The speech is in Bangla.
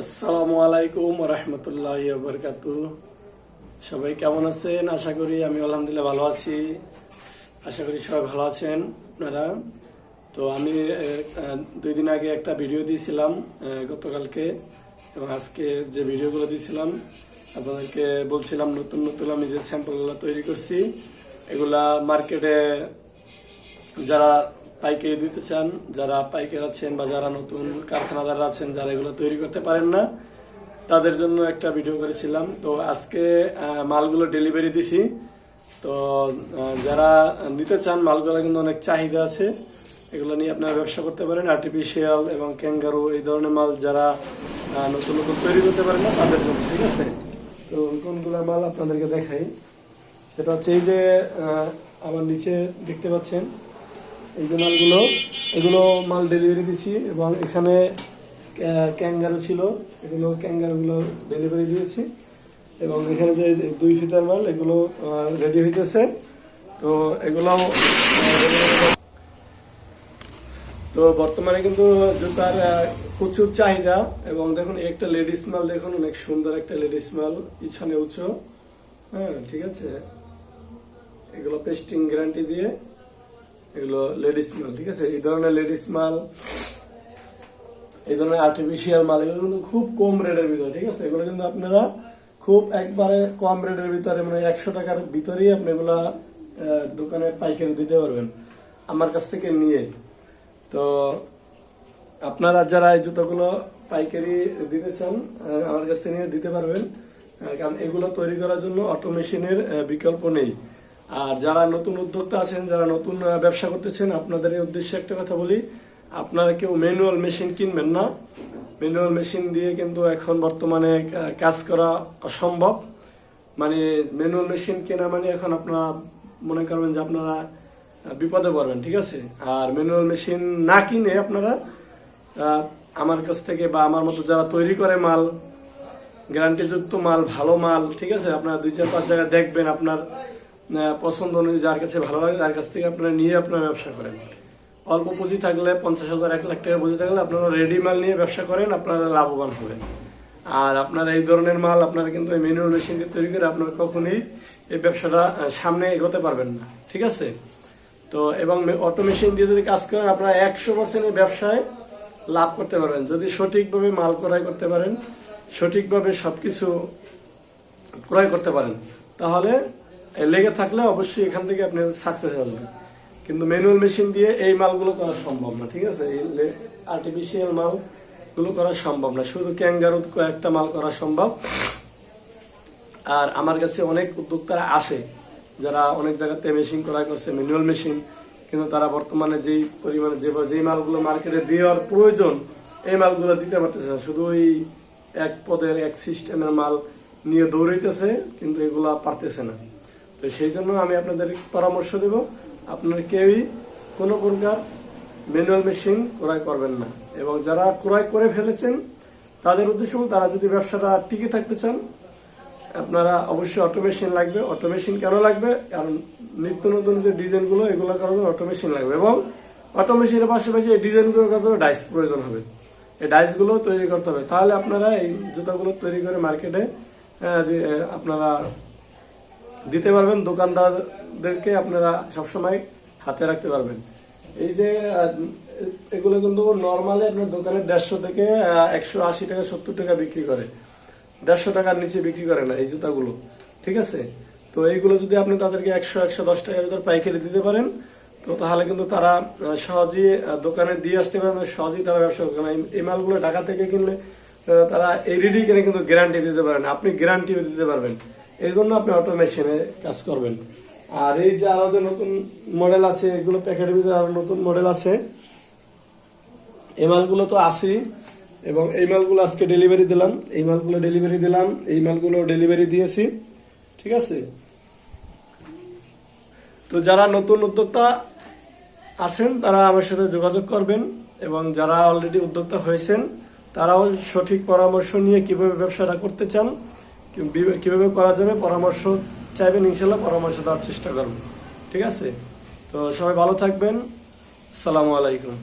আসসালামু আলাইকুম রহমতুল্লাহ বরকাত সবাই কেমন আছেন? আশা করি আমি আলহামদুলিল্লাহ ভালো আছি। আশা করি সবাই ভালো আছেন আপনারা। তো আমি দুই দিন আগে একটা ভিডিও দিয়েছিলাম গতকালকে। এবং আজকে যে ভিডিওগুলো দিয়েছিলাম, আপনাদেরকে বলছিলাম নতুন নতুন আমি যে স্যাম্পলগুলো তৈরি করছি, এগুলা মার্কেটে যারা পাইকারি দিতে চান, যারা পাইকার আছেন বা যারা নতুন কারখানাদার আছেন, যারা এগুলো তৈরি করতে পারেন না, তাদের জন্য একটা ভিডিও করেছিলাম। তো আজকে মালগুলো ডেলিভারি দিছি। তো যারা নিতে চান, মালগুলো কিন্তু অনেক চাহিদা আছে। এগুলো নিয়ে আপনারা ব্যবসা করতে পারেন। আর্টিফিশিয়াল এবং ক্যাঙ্গারু এই ধরনের মাল যারা নতুন নতুন তৈরি করতে পারেন না, তাদের জন্য, ঠিক আছে? তো কোনগুলো মাল আপনাদেরকে দেখাই। সেটা হচ্ছে এই যে আমার নিচে দেখতে পাচ্ছেন এই যে মালগুলো, এগুলো মাল ডেলিভারি দিয়েছি এবং এখানে ক্যা- ক্যাঙ্গারু ছিল। এগুলো, ক্যাঙ্গারুগুলো ডেলিভারি দিয়েছি। এবং এখানে যে দুই ফিতার মাল, এগুলো রেডি হইতেছে। তো এগুলো তো বর্তমানে কিন্তু জুতার প্রচুর চাহিদা। এবং দেখুন একটা লেডিস মাল দেখুন, অনেক সুন্দর একটা লেডিস মাল, পিছনে উঁচু। হ্যাঁ ঠিক আছে? এগুলো পেস্টিং গ্যারান্টি দিয়ে এগুলো লেডিস মাল, ঠিক আছে? এই ধরনের লেডিস মাল, এই ধরনের আর্টিফিশিয়াল মাল, এগুলো কিন্তু খুব কম রেটের ভিতরে, ঠিক আছে? এগুলো কিন্তু আপনারা খুব একবারে কম রেটের ভিতরে মানে একশো টাকার ভিতরেই আপনি এগুলা দোকানে পাইকারি দিতে পারবেন, আমার কাছ থেকে নিয়ে। তো আপনারা যারা এই জুতোগুলো পাইকারি দিতে চান আমার কাছ থেকে নিয়ে দিতে পারবেন কারণ এগুলো তৈরি করার জন্য অটো মেশিনের বিকল্প নেই। আর যারা নতুন উদ্যোক্তা আছেন, যারা নতুন ব্যবসা করতেছেন, আপনাদের উদ্দেশ্যে একটা কথা বলি। আপনারা কেউ ম্যানুয়াল মেশিন কিনবেন না। ম্যানুয়াল মেশিন দিয়ে কিন্তু এখন বর্তমানে কাজ করা অসম্ভব। মানে ম্যানুয়াল মেশিন কেনা মানে এখন আপনারা মনে করবেন যে আপনারা বিপদে পড়বেন, ঠিক আছে? আর ম্যানুয়াল মেশিন না কিনে আপনারা আমার কাছ থেকে বা আমার মতো যারা তৈরি করে মাল, গ্যারান্টিযুক্ত মাল, ভালো মাল, ঠিক আছে? আপনারা দুই চার পাঁচ জায়গায় দেখবেন আপনার পছন্দ অনুযায়ী যার কাছে ভালো লাগে তার কাছ থেকে আপনারা নিয়ে আপনারা ব্যবসা করেন। অল্প পুঁজি থাকলে পঞ্চাশ হাজার, এক লাখ টাকা পুঁজি থাকলে আপনারা রেডি মাল নিয়ে ব্যবসা করেন, আপনারা লাভবান হবেন। আর আপনারা এই ধরনের মাল আপনারা কিন্তু এই ম্যানুয়াল মেশিন দিয়ে তৈরি করে আপনারা কখনোই এই ব্যবসাটা সামনে এগোতে পারবেন না। ঠিক আছে? তো এবং অটো মেশিন দিয়ে যদি কাজ করেন, আপনারা একশো পার্সেন্ট ব্যবসায় লাভ করতে পারবেন। যদি সঠিকভাবে মাল ক্রয় করতে পারেন, সঠিকভাবে সবকিছু ক্রয় করতে পারেন, তাহলে লেগে থাকলে অবশ্যই এখান থেকে আপনি সাকসেস আসবেন কিন্তু ম্যানুয়াল মেশিন দিয়ে এই মালগুলো করা সম্ভব না, ঠিক আছে? আর্টিফিশিয়াল মালগুলো করা সম্ভব না। শুধু ক্যাঙ্গারু কয়েকটা মাল করা সম্ভব। আর আমার কাছে অনেক উদ্যোক্তারা আসে, যারা অনেক জায়গাতে মেশিন করা করছে ম্যানুয়াল মেশিন কিন্তু তারা বর্তমানে যেই পরিমাণে যে যেই মালগুলো মার্কেটে দেওয়ার প্রয়োজন, এই মালগুলো দিতে পারতেছে না। শুধু ওই এক পদের এক সিস্টেমের মাল নিয়ে দৌড়াইতেছে, কিন্তু এগুলা পারতেছে না। তো সেই জন্য আমি আপনাদের পরামর্শ দেব, আপনারা কেউই কোনো প্রকার ম্যানুয়াল মেশিন ক্রয় করবেন না। এবং যারা ক্রয় করে ফেলেছেন, তাদের উদ্দেশ্য তারা যদি ব্যবসাটা টিকে থাকতে চান, আপনারা অবশ্যই অটোমেশন লাগবে। অটোমেশন কেন লাগবে? কারণ নিত্য নতুন যে ডিজাইনগুলো এগুলো করার জন্য অটোমেশন লাগবে। এবং অটোমেশনের পাশাপাশি এই ডিজাইনগুলো করার জন্য ডাইস প্রয়োজন হবে। এই ডাইসগুলো তৈরি করতে হবে। তাহলে আপনারা এই জুতাগুলো তৈরি করে মার্কেটে আপনারা দিতে পারবেন, দোকানদারদেরকে আপনারা সবসময় হাতে রাখতে পারবেন। এই যে এগুলো কিন্তু নর্মালি আপনার দোকানে দেড়শো থেকে একশো আশি টাকা, সত্তর টাকা বিক্রি করে। দেড়শো টাকার নিচে বিক্রি করে না এই জুতাগুলো, ঠিক আছে? তো এইগুলো যদি আপনি তাদেরকে একশো একশো দশ টাকার ভিতরে পাইকারি দিতে পারেন, তো তাহলে কিন্তু তারা সহজেই দোকানে দিয়ে আসতে পারবে, সহজেই তারা ব্যবসা করবে। এই- এই মালগুলো ঢাকা থেকে কিনলে তারা এলইডি কিনে কিন্তু গ্যারান্টি দিতে পারেন আপনি গ্যারান্টিও দিতে পারবেন। এই জন্য আপনি অটোমেশনে কাজ করবেন। আর এই যে আরও যে নতুন মডেল আছে, এগুলো প্যাকেটের ভিতরে আরও নতুন মডেল আছে। এই মালগুলো তো আছেই, এবং এই মালগুলো আজকে ডেলিভারি দিলাম। এই মালগুলো ডেলিভারি দিলাম, এই মালগুলো ডেলিভারি দিয়েছি, ঠিক আছে? তো যারা নতুন উদ্যোক্তা আছেন, তারা আমার সাথে যোগাযোগ করবেন, এবং যারা অলরেডি উদ্যোক্তা হয়েছেন, তারাও সঠিক পরামর্শ নিয়ে কীভাবে ব্যবসাটা করতে চান কীভাবে করা যাবে? পরামর্শ চাইবেন, ইনশাল্লাহ পরামর্শ দেওয়ার চেষ্টা করব। ঠিক আছে? তো সবাই ভালো থাকবেন। আসসালামু আলাইকুম।